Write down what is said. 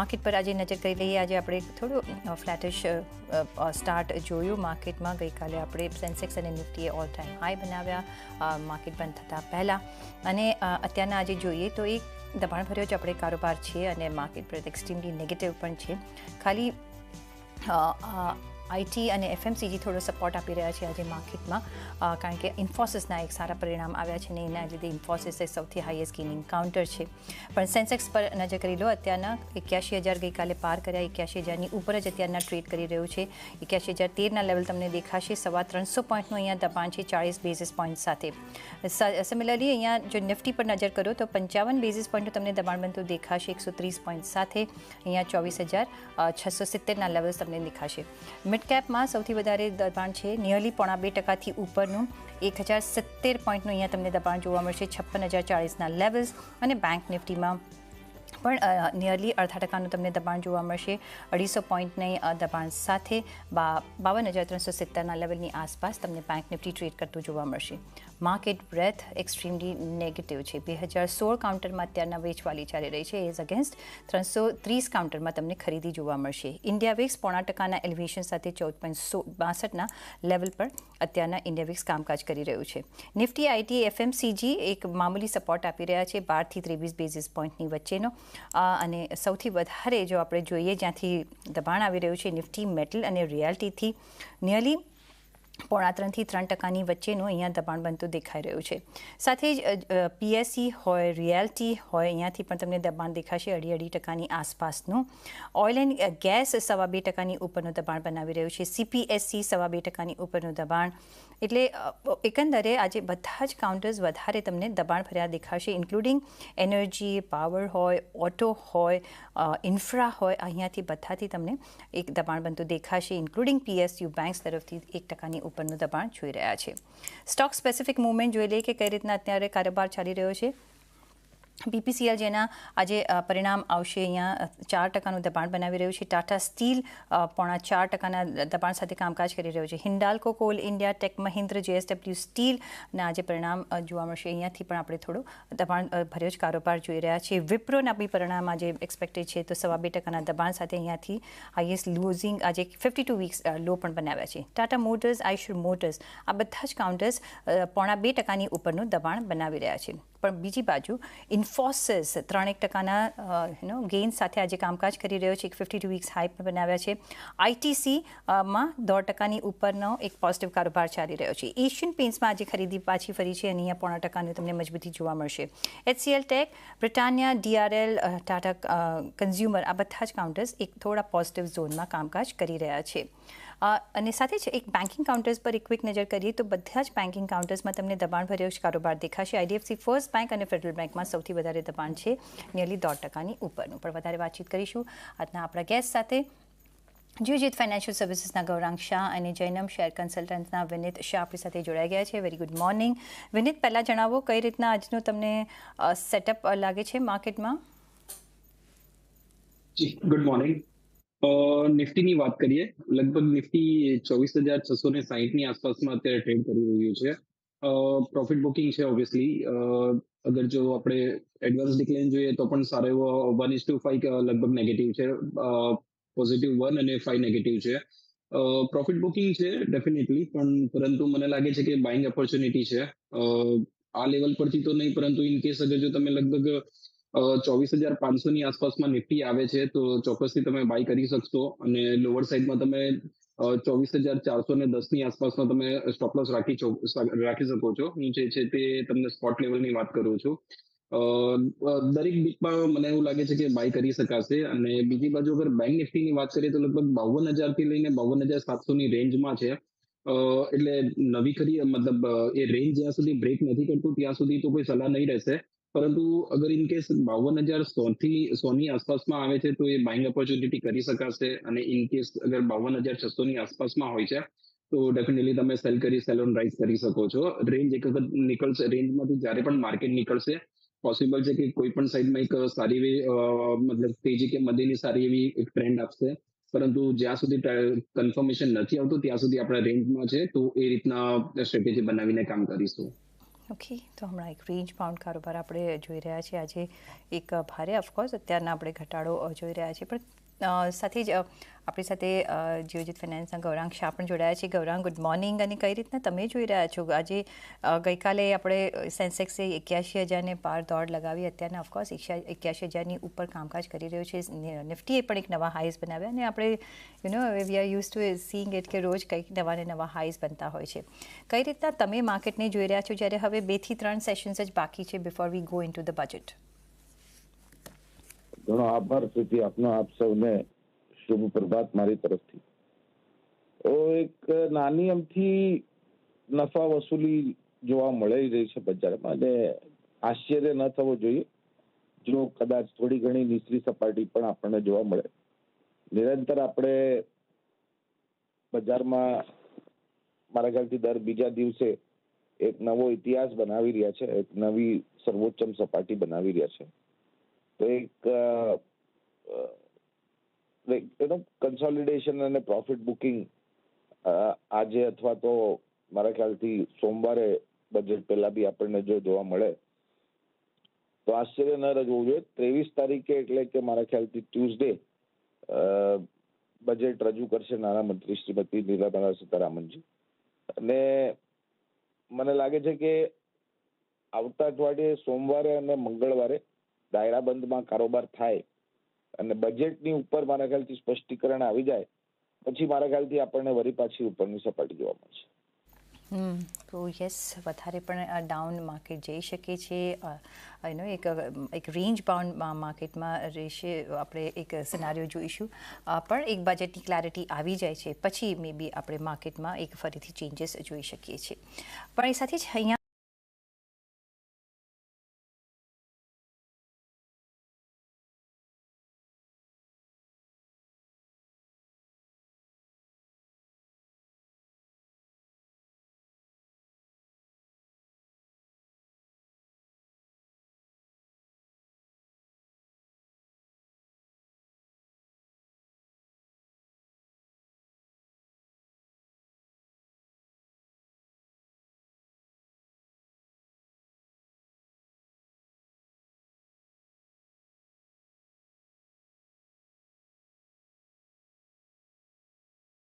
Market પર આજે નજર કરી લઈએ. આજે આપણે થોડું ફ્લેટિશ સ્ટાર્ટ જોયું. માર્કેટમાં ગઈકાલે આપણે સેન્સેક્સ અને નિફ્ટીએ ઓલ ટાઈમ હાઈ બનાવ્યા. માર્કેટ બંધ થતાં પહેલાં. અને અત્યારના આજે જોઈએ તો એક દબાણભર્યો જ આપણે કારોબાર છે અને માર્કેટ પર એક્સ્ટ્રીમલી નેગેટિવ પણ છે. ખાલી આઈટી અને એફએમસીજી થોડો સપોર્ટ આપી રહ્યા છે આજે માર્કેટમાં. કારણ કે ઇન્ફોસિસના એક સારા પરિણામ આવ્યા છે ને એના લીધે ઇન્ફોસિસ એ સૌથી હાઈએસ્ટ ગેનિંગ કાઉન્ટર છે. પણ સેન્સેક્સ પર નજર કરી લો, અત્યારના એક્યાસી હજાર ગઈકાલે પાર કર્યા એક્યાસી હજારની ઉપર જ અત્યારના ટ્રેડ કરી રહ્યું છે. એક્યાસી હજાર તેરના લેવલ તમને દેખાશે, સવા ત્રણસો પોઈન્ટનું અહીંયા દબાણ છે, ચાળીસ બેઝિસ પોઈન્ટ સાથે. સિમિલરલી અહીંયા જો નિફ્ટી પર નજર કરો તો પંચાવન બેઝિસ પોઈન્ટનું તમને દબાણ બનતું દેખાશે, એકસો ત્રીસ પોઈન્ટ સાથે. અહીંયા ચોવીસ હજાર છસો સિત્તેરના લેવલ્સ તમને દેખાશે. મિડ કેપમાં સૌથી વધારે દબાણ છે. નિયરલી પોણા બે ટકાથી ઉપરનું એક હજાર સિત્તેર પોઈન્ટનું અહીંયા તમને દબાણ જોવા મળશે. છપ્પન હજાર ચાળીસના લેવલ્સ અને બેંક નિફ્ટીમાં પણ નિયરલી અડધા ટકાનું તમને દબાણ જોવા મળશે. અઢીસો પોઈન્ટની દબાણ સાથે બાવન હજાર ત્રણસો સિત્તેરના લેવલની આસપાસ તમને બેંક નિફ્ટી ટ્રેડ કરતું જોવા મળશે. માર્કેટ બ્રેથ એક્સ્ટ્રીમલી નેગેટિવ છે. બે હજાર સોળ કાઉન્ટરમાં અત્યારના વેચવાલી ચાલી રહી છે. એઝ અગેન્સ્ટ ત્રણસો ત્રીસ કાઉન્ટરમાં તમને ખરીદી જોવા મળશે. ઇન્ડિયા વિક્સ પોણા ટકાના એલિવેશન સાથે ચૌદ પોઈન્ટ સો બાસઠના લેવલ પર અત્યારના ઇન્ડિયા વિક્સ કામકાજ કરી રહ્યું છે. નિફ્ટી આઈટી એફએમસીજી એક મામૂલી સપોર્ટ આપી રહ્યા છે. બારથી ત્રેવીસ બેઝિસ પોઈન્ટની વચ્ચેનો. અને સૌથી વધારે જો આપણે જોઈએ જ્યાંથી દબાણ આવી રહ્યું છે નિફ્ટી મેટલ અને રિયાલિટીથી નિયરલી પોણા ત્રણથી ત્રણ ટકાની વચ્ચેનું અહીંયા દબાણ બનતું દેખાઈ રહ્યું છે. સાથે જ પીએસસી હોય રિયાલિટી હોય, અહીંયાથી પણ તમને દબાણ દેખાશે અઢી અઢી ટકાની આસપાસનું. ઓઇલ એન્ડ ગેસ સવા બે ટકાની ઉપરનું દબાણ બનાવી રહ્યું છે. સીપીએસસી સવા બે ટકાની ઉપરનું દબાણ. એટલે એકંદરે આજે બધા જ કાઉન્ટર્સ વધારે તમને દબાણ ભર્યા દેખાશે ઇન્ક્લુડિંગ એનર્જી પાવર હોય ઓટો હોય ઇન્ફ્રા હોય, અહીંયાથી બધાથી તમને એક દબાણ બનતું દેખાશે ઇન્ક્લુડિંગ પીએસયુ બેંક્સ તરફથી એક ટકાની ઉપરનું દબાણ જોઈ રહ્યા છે. સ્ટોક સ્પેસિફિક મૂવમેન્ટ જોઈ લઈએ કે કઈ રીતના અત્યારે કારોબાર ચાલી રહ્યો છે. બીપીસીએલ જેના આજે પરિણામ આવશે અહીંયા ચાર ટકાનું દબાણ બનાવી રહ્યું છે. ટાટા સ્ટીલ પોણા ચાર ટકાના દબાણ સાથે કામકાજ કરી રહ્યું છે. Hindalco coal India tech Mahindra JSW સ્ટીલના આજે પરિણામ જોવા મળશે. અહીંયાથી પણ આપણે થોડું દબાણ ભર્યો જ કારોબાર જોઈ રહ્યા છીએ. વિપ્રોના બી પરિણામ આજે એક્સપેક્ટેડ છે તો સવા બે ટકાના દબાણ સાથે અહીંયાથી હાઈએસ્ટ લૂઝિંગ આજે ફિફ્ટી ટુ વીક્સ લો પણ બનાવ્યા છે. ટાટા મોટર્સ આઈશુર મોટર્સ આ બધા જ કાઉન્ટર્સ પોણા બે ટકાની ઉપરનું દબાણ બનાવી રહ્યા છે. પણ બીજી બાજુ ઇન્ફોસિસ ત્રણેક ટકાના યુનો ગેઇન સાથે આજે કામકાજ કરી રહ્યો છે. એક ફિફ્ટી ટુ વીક્સ હાઈ બનાવ્યા છે. આઈટીસી માં દોઢ ટકાની ઉપરનો એક પોઝિટિવ કારોબાર ચાલી રહ્યો છે. એશિયન પેન્ટ્સમાં આજે ખરીદી પાછી ફરી છે અને અહીંયા પોણા ટકાની તમને મજબૂતી જોવા મળશે. HCL tech Britannia DRL Tata consumer આ બધા જ કાઉન્ટર્સ એક થોડા પોઝિટિવ ઝોનમાં કામકાજ કરી રહ્યા છે. અને સાથે જ એક બેન્કિંગ કાઉન્ટર્સ પર એક ક્વિક નજર કરીએ તો બધા જ બેન્કિંગ કાઉન્ટર્સમાં તમને દબાણ ભર્યો જ કારોબાર દેખાશે. આઈડીએફસી ફર્સ્ટ બેંક અને ફેડરલ બેંકમાં સૌથી વધારે દબાણ છે નિયરલી દોઢ ટકાની ઉપરનું. પણ વધારે વાતચીત કરીશું આજના આપણા ગેસ્ટ સાથે. જીત ફાઇનાન્શિયલ સર્વિસીસના ગૌરાંગ શાહ અને જૈનમ શેર કન્સલ્ટન્ટના વિનિત શાહ આપણી સાથે જોડાઈ ગયા છે. વેરી ગુડ મોર્નિંગ વિનિત, પહેલાં જણાવો કઈ રીતના આજનું તમને સેટઅપ લાગે છે માર્કેટમાં ગુડ મોર્નિંગ નિફ્ટીની વાત કરીએ, લગભગ નિફ્ટી ચોવીસ હજાર છસો ને સાહીઠની આસપાસમાં અત્યારે ટ્રેડ કરી રહ્યું છે. પ્રોફિટ બુકિંગ છે ઓબ્વિયસલી અગર જો આપણે એડવાન્સ ડિક્લાઇન જોઈએ તો પણ સારો એવો વન ઇસ ટુ ફાઈવ લગભગ નેગેટિવ છે. પોઝિટિવ વન અને ફાઈવ નેગેટિવ છે. પ્રોફિટ બુકિંગ છે ડેફિનેટલી પણ પરંતુ મને લાગે છે કે બાઇંગ ઓપોર્ચ્યુનિટી છે. આ લેવલ પરથી તો નહીં, પરંતુ ઇન કેસ અગર જો તમે લગભગ ચોવીસ હજાર પાંચસો ની આસપાસમાં નિફ્ટી આવે છે, તો ચોક્કસથી તમે બાય કરી શકશો. અને લોઅર સાઈડમાં તમે ચોવીસ હજાર ચારસો ને દસની આસપાસમાં તમે સ્ટોપ રાખી રાખી શકો છો. હું જે છે તે તમને સ્પોટ લેવલની વાત કરું છું. દરેક બીટમાં મને એવું લાગે છે કે બાય કરી શકાશે. અને બીજી બાજુ અગર બેંક નિફ્ટીની વાત કરીએ તો લગભગ બાવન હજારથી લઈને બાવન હજાર સાતસો ની રેન્જમાં છે. એટલે નવી ખરી, મતલબ, એ રેન્જ જ્યાં સુધી બ્રેક નથી કરતું, ત્યાં સુધી તો કોઈ સલાહ નહીં રહેશે. પરંતુ અગર ઇન કેસ બાવન હજાર સોથી, સોની આસપાસમાં આવે છે, તો એ બાઇંગ ઓપોર્ચ્યુનિટી કરી શકાશે. અને ઇન કેસ અગર બાવન હજાર છસો ની આસપાસમાં હોય છે, તો ડેફિનેટલી તમે સેલ કરી સેલ ઓન રાઇઝ કરી શકો છો. રેન્જ એક વખત નીકળશે રેન્જમાંથી જ્યારે પણ માર્કેટ નીકળશે પોસિબલ છે કે કોઈ પણ સાઈડમાં એક સારી એવી મતલબ તેજી કે મધ્યની સારી એવી એક ટ્રેન્ડ આપશે. પરંતુ જ્યાં સુધી કન્ફર્મેશન નથી આવતું, ત્યાં સુધી આપણા રેન્જમાં છે, તો એ રીતના સ્ટ્રેટેજી બનાવીને કામ કરીશું. ઓકે તો હમણાં એક રેન્જ પાઉન્ડ કારોબાર આપણે જોઈ રહ્યા છીએ. આજે એક ભારે ઓફકોર્સ અત્યારના આપણે ઘટાડો જોઈ રહ્યા છીએ. પણ સાથે જ આપણી સાથે જીઓજીત ફાઇનાન્સના ગૌરાંગ શાહ પણ જોડાયા છે. ગૌરાંગ, ગુડ મોર્નિંગ અને કઈ રીતના તમે જોઈ રહ્યા છો? આજે ગઈકાલે આપણે સેન્સેક્સે એક્યાસી હજારને પાર દોડ લગાવી. અત્યારના ઓફકોર્સ એક્યાસી હજારની ઉપર કામકાજ કરી રહ્યું છે. નિફ્ટીએ પણ એક નવા હાઈઝ બનાવ્યા અને આપણે you know we are use to seeing it કે રોજ કંઈક નવા ને નવા હાઈઝ બનતા હોય છે. કઈ રીતના તમે માર્કેટને જોઈ રહ્યા છો? જ્યારે હવે બેથી ત્રણ સેશન્સ જ બાકી છે before we go into the budget ઘણો આભાર સુધી આપનો આપ સૌને શુભ પ્રભાત મારી તરફથી. એક નાની અમથી નફા વસૂલી જોવા મળી રહી છે બજારમાં અને આશ્ચર્ય ન થવો જોઈએ. જો કદાચ થોડી ઘણી નીચલી સપાટી પણ આપણને જોવા મળે. નિરંતર આપણે બજારમાં મારા ખ્યાલથી દર બીજા દિવસે એક નવો ઇતિહાસ બનાવી રહ્યા છે, એક નવી સર્વોચ્ચમ સપાટી બનાવી રહ્યા છે. તો એક એનો કન્સોલિડેશન અને પ્રોફિટ બુકિંગ આજે અથવા તો મારા ખ્યાલથી સોમવારે બજેટ પહેલા બી આપણને જો જોવા મળે, તો આશ્ચર્ય ન રજવું જોઈએ. ત્રેવીસ તારીખે એટલે કે મારા ખ્યાલથી ટ્યુઝડે બજેટ રજૂ કરશે નાણામંત્રી શ્રીમતી નિર્મલા સીતારામનજી. અને મને લાગે છે કે આવતા અઠવાડિયે સોમવારે અને મંગળવારે દાયરાબંધમાં કારોબાર થાય અને બજેટની ઉપર મારા ખ્યાલથી સ્પષ્ટીકરણ આવી જાય, પછી મારા ખ્યાલથી આપણને વરી પાછી ઉપરની સપાટી જોવા મળશે તો યસ વધારે પણ ડાઉન માર્કેટ જઈ શકે છે એનો એક એક રેન્જ બાઉન્ડ માર્કેટમાં રહેશે. આપણે એક સિનારીઓ જોઈશું. પણ એક બજેટની ક્લેરિટી આવી જાય છે. પછી મે બી આપણે માર્કેટમાં એક ફરીથી ચેન્જીસ જોઈ શકીએ છીએ. પણ એ સાથે જ અહીંયા